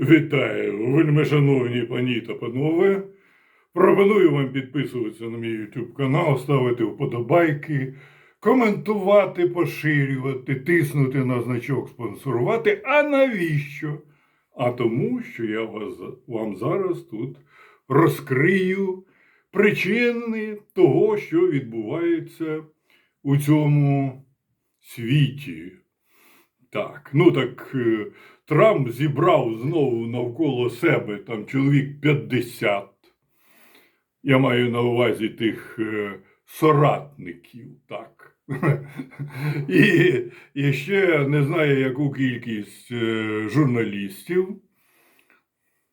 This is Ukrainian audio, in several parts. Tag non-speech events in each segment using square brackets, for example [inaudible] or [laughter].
Вітаю, вельми шановні пані та панове. Пропоную вам підписуватися на мій YouTube канал, ставити вподобайки, коментувати, поширювати, тиснути на значок спонсорувати. А навіщо? А тому, що я вас, вам зараз тут розкрию причини того, що відбувається у цьому світі. Так, ну так е, Трамп зібрав знову навколо себе там чоловік 50. Я маю на увазі тих е, соратників, так. [laughs] І, і ще не знаю, яку кількість е, журналістів,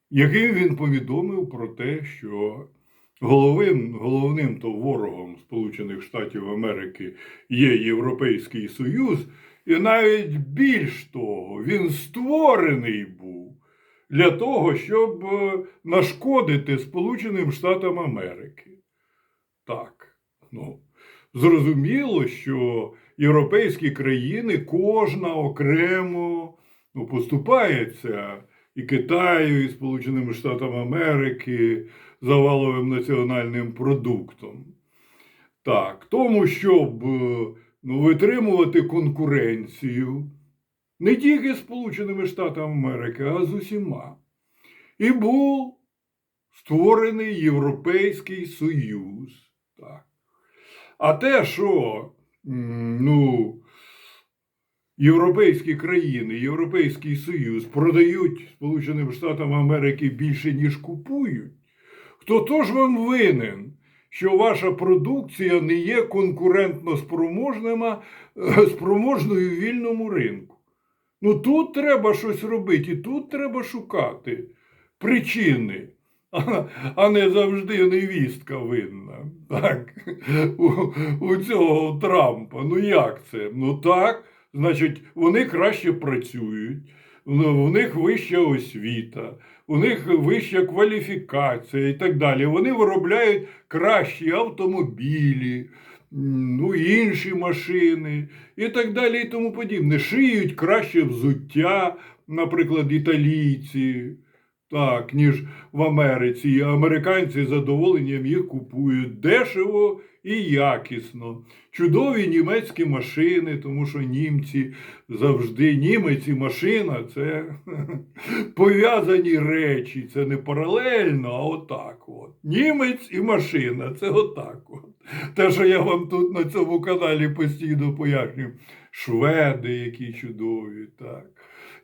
яким він повідомив про те, що головним, головним то ворогом Сполучених Штатів Америки є Європейський Союз, і навіть більш того, він створений був для того, щоб е, нашкодити Сполученим Штатам Америки. Так, ну, зрозуміло, що європейські країни кожна окремо ну, поступається і Китаю, і Сполученими Штатами Америки за валовим національним продуктом. Так, тому, щоб е, ну, витримувати конкуренцію не тільки з Сполученими Штатами Америки, а з усіма. І був створений Європейський Союз. Так. А те, що ну, європейські країни, Європейський Союз продають Сполученим Штатам Америки більше, ніж купують, хто то ж вам винен? Що ваша продукція не є конкурентно е, спроможною в вільному ринку. Ну тут треба щось робити, і тут треба шукати причини, а не завжди невістка винна. Так, у, у цього Трампа. Ну як це? Ну так, значить, вони краще працюють, ну, в них вища освіта, у них вища кваліфікація і так далі. Вони виробляють кращі автомобілі, ну, інші машини і так далі, і тому подібне. Шиють краще взуття, наприклад, італійці, так, ніж в Америці. І американці з задоволенням їх купують дешево і якісно. Чудові німецькі машини, тому що німці завжди німець і машина це [laughs] пов'язані речі. Це не паралельно, а отак. От. Німець і машина це отак. От. Те, що я вам тут на цьому каналі постійно пояснюю. Шведи, які чудові, так.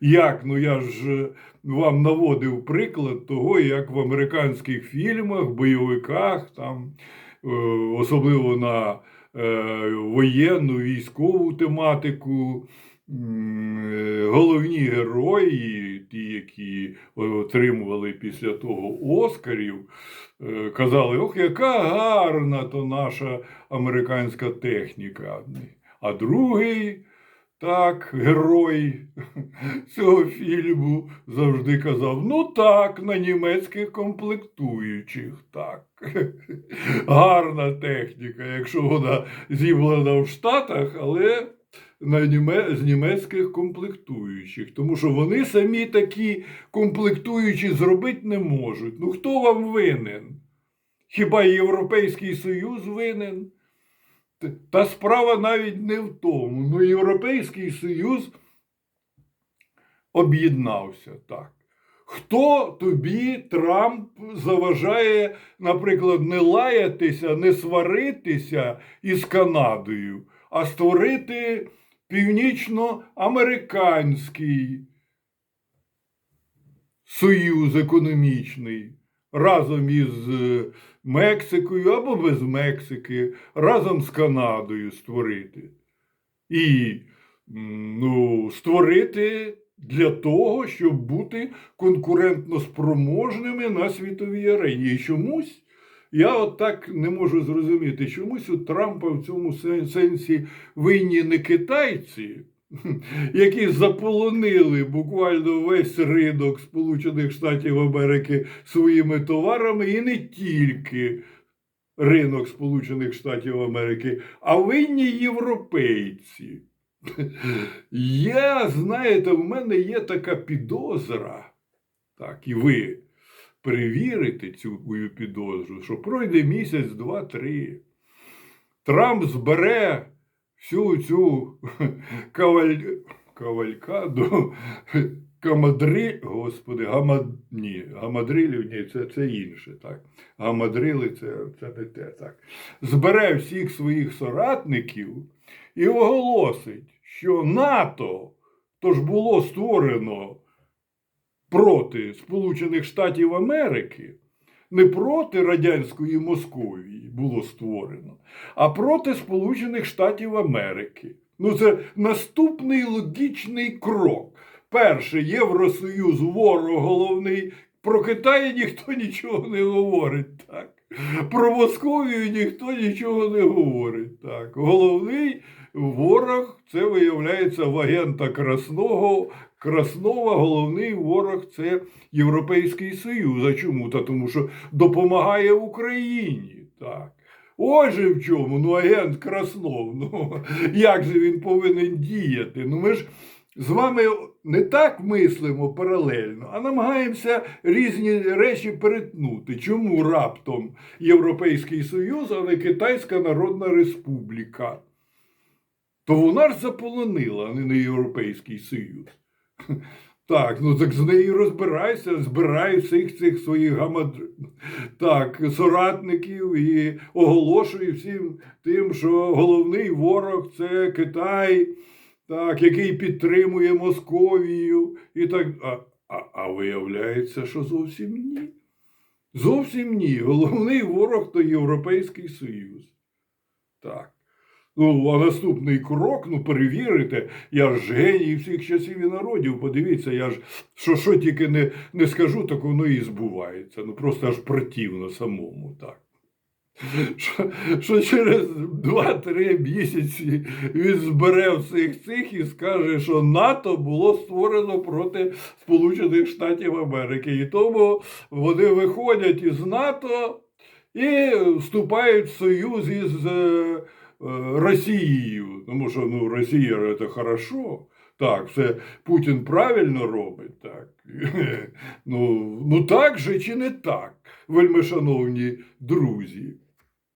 Як? Ну я ж е, вам наводив приклад того, як в американських фільмах, бойовиках, там, е, особливо на е, воєнну, військову тематику, головні герої, ті, які отримували після того Оскарів, казали, ох, яка гарна то наша американська техніка. А другий. Так, герой [laughs] цього фільму завжди казав: ну так, на німецьких комплектуючих, так. [laughs] Гарна техніка, якщо вона зібрана в Штатах, але на німе... з німецьких комплектуючих. Тому що вони самі такі комплектуючі зробити не можуть. Ну хто вам винен? Хіба Європейський Союз винен? Та справа навіть не в тому. Ну, Європейський Союз об'єднався так. Хто тобі, Трамп, заважає, наприклад, не лаятися, не сваритися із Канадою, а створити північноамериканський союз економічний разом із е, Мексикою або без Мексики, разом з Канадою створити. І ну, створити для того, щоб бути конкурентно спроможними на світовій арені. І чомусь я от так не можу зрозуміти, чомусь у Трампа в цьому сенсі винні не китайці, [laughs] які заполонили буквально весь ринок Сполучених Штатів Америки своїми товарами, і не тільки ринок Сполучених Штатів Америки, а винні європейці. [laughs] Я, знаєте, в мене є така підозра. так, і ви перевірите цю підозру, що пройде місяць, два, три. Трамп збере всю цю каваль... кавалькаду, камадри, господи, гама... ні, гамадрилів, ні, це, це інше, так. Гамадрили це, це не те, так. Збере всіх своїх соратників і оголосить, що НАТО то ж було створено проти Сполучених Штатів Америки, не проти радянської Московії було створено, а проти Сполучених Штатів Америки. Ну, це наступний логічний крок. Перше, Євросоюз, ворог головний. Про Китай ніхто нічого не говорить. Так. Про Московію ніхто нічого не говорить. Так. Головний ворог це виявляється в агента Красного. Краснова головний ворог це Європейський Союз. А чому? Та тому що допомагає Україні. Так. Ось в чому, ну агент Краснов, ну [laughs] як же він повинен діяти? Ну ми ж з вами не так мислимо паралельно, а намагаємося різні речі перетнути. Чому раптом Європейський Союз, а не Китайська Народна Республіка? То вона ж заполонила, а не на Європейський Союз. [laughs] Так, ну так з нею розбирайся, збирай всіх цих своїх гамад... так, соратників і оголошуй всім тим, що головний ворог це Китай, так, який підтримує Московію і так. А, а, а виявляється, що зовсім ні. Зовсім ні. Головний ворог то Європейський Союз. Так. Ну, а наступний крок, ну перевірите, я ж геній всіх часів і народів. Подивіться, я ж що, що тільки не, не скажу, так воно і збувається. Ну просто аж противно самому, так. Що, що через 2-3 місяці він збере всіх цих і скаже, що НАТО було створено проти Сполучених Штатів Америки. І тому вони виходять із НАТО і вступають в союз із. Е, Росією, тому що ну, Росія це хорошо. Так, все Путін правильно робить, так. [laughs] Ну, ну так же чи не так, вельми шановні друзі.